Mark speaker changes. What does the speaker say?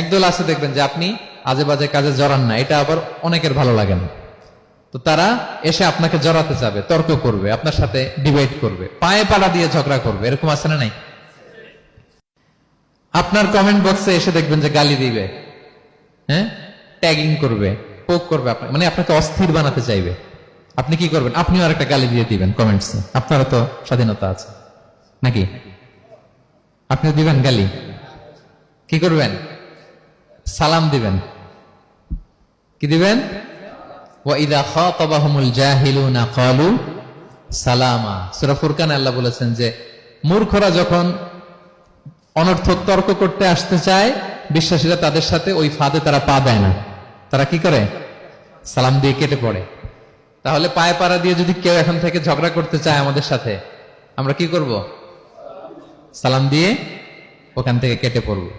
Speaker 1: একদল আছে দেখবেন যে আপনি আজে বাজে কাজে জড়ান না, এটা আবার অনেকের ভালো লাগে না। তো তারা এসে আপনাকে জড়াতে যাবে তর্ক করবে, আপনার সাথে ডিবেট করবে, পায়ে পাড়া দিয়ে ঝগড়া করবে, এরকম আছে না নাই? আপনার কমেন্ট বক্সে এসে দেখবেন যে গালি দিবে হ্যাঁ? ট্যাগিং করবে পোক করবে আপনাকে মানে আপনাকে অস্থির বানাতে চাইবে। আপনি কি করবেন? আপনিও আর একটা গালি দিয়ে দিবেন কমেন্টসে আপনারও তো স্বাধীনতা আছে। নাকি? আপনি দিবেন গালি? কি করবেন? সালাম দিবেন। কি দিবেন? ওয়াইদা খাতাবাহুমুল জাহিলুনা ক্বালু আল্লাহ বলেছেন যে, মূর্খরা যখন অনর্থক তর্ক করতে আসতে চায়, বিশ্বাসীরা তাদের সাথে ওই ফাঁদে তারা পা দেয় না। তারা কি করে? সালাম দিয়ে কেটে পড়ে। তাহলে পায়ে পাড়া দিয়ে যদি কেউ এখন থেকে ঝগড়া করতে চায় আমাদের সাথে, আমরা কি করব? সালাম দিয়ে ওখান থেকে কেটে পড়ব।